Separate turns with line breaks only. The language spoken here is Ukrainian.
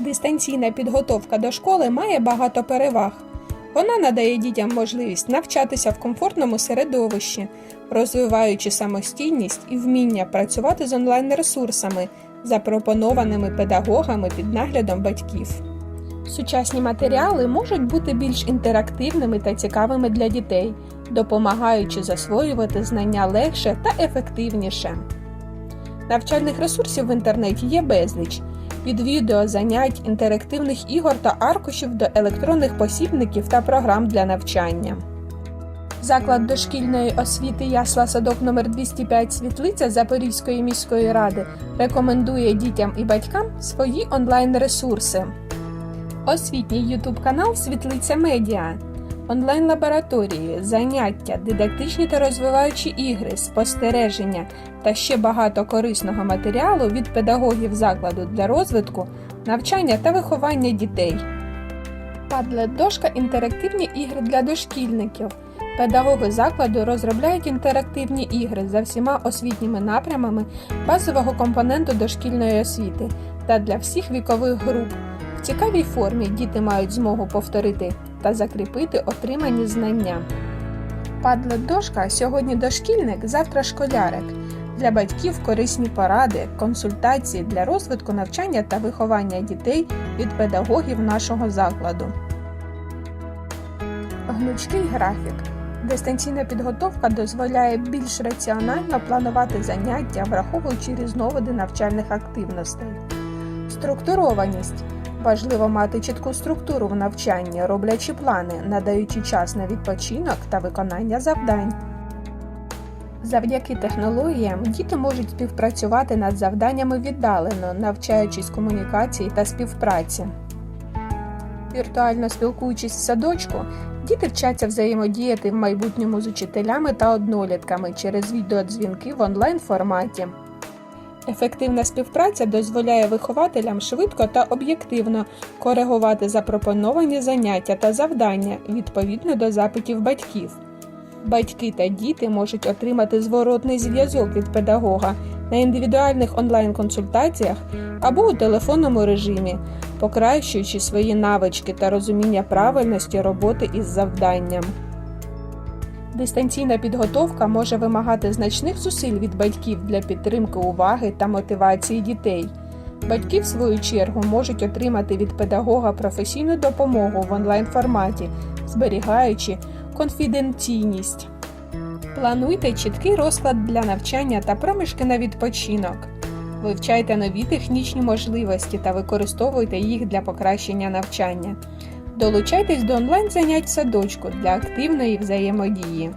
Дистанційна підготовка до школи має багато переваг. Вона надає дітям можливість навчатися в комфортному середовищі, розвиваючи самостійність і вміння працювати з онлайн-ресурсами, запропонованими педагогами під наглядом батьків. Сучасні матеріали можуть бути більш інтерактивними та цікавими для дітей, допомагаючи засвоювати знання легше та ефективніше. Навчальних ресурсів в інтернеті є безліч від відео, занять, інтерактивних ігор та аркушів до електронних посібників та програм для навчання. Заклад дошкільної освіти Ясла Садок номер 205 Світлиця Запорізької міської ради рекомендує дітям і батькам свої онлайн-ресурси. Освітній ютуб канал Світлиця Медіа, онлайн-лабораторії, заняття, дидактичні та розвиваючі ігри, спостереження та ще багато корисного матеріалу від педагогів закладу для розвитку, навчання та виховання дітей. Padlet дошка інтерактивні ігри для дошкільників. Педагоги закладу розробляють інтерактивні ігри за всіма освітніми напрямами базового компоненту дошкільної освіти та для всіх вікових груп. В цікавій формі діти мають змогу повторити та закріпити отримані знання. Padlet дошка сьогодні дошкільник, завтра школярик. Для батьків корисні поради, консультації для розвитку навчання та виховання дітей від педагогів нашого закладу. Гнучкий графік. Дистанційна підготовка дозволяє більш раціонально планувати заняття, враховуючи різновиди навчальних активностей. Структурованість. Важливо мати чітку структуру в навчанні, роблячи плани, надаючи час на відпочинок та виконання завдань. Завдяки технологіям діти можуть співпрацювати над завданнями віддалено, навчаючись комунікації та співпраці. Віртуально спілкуючись в садочку, діти вчаться взаємодіяти в майбутньому з учителями та однолітками через відеодзвінки в онлайн форматі. Ефективна співпраця дозволяє вихователям швидко та об'єктивно коригувати запропоновані заняття та завдання відповідно до запитів батьків. Батьки та діти можуть отримати зворотний зв'язок від педагога на індивідуальних онлайн-консультаціях або у телефонному режимі, покращуючи свої навички та розуміння правильності роботи із завданням. Дистанційна підготовка може вимагати значних зусиль від батьків для підтримки уваги та мотивації дітей. Батьки, в свою чергу, можуть отримати від педагога професійну допомогу в онлайн форматі, зберігаючи конфіденційність. Плануйте чіткий розклад для навчання та проміжки на відпочинок. Вивчайте нові технічні можливості та використовуйте їх для покращення навчання. Долучайтесь до онлайн занять в садочку для активної взаємодії.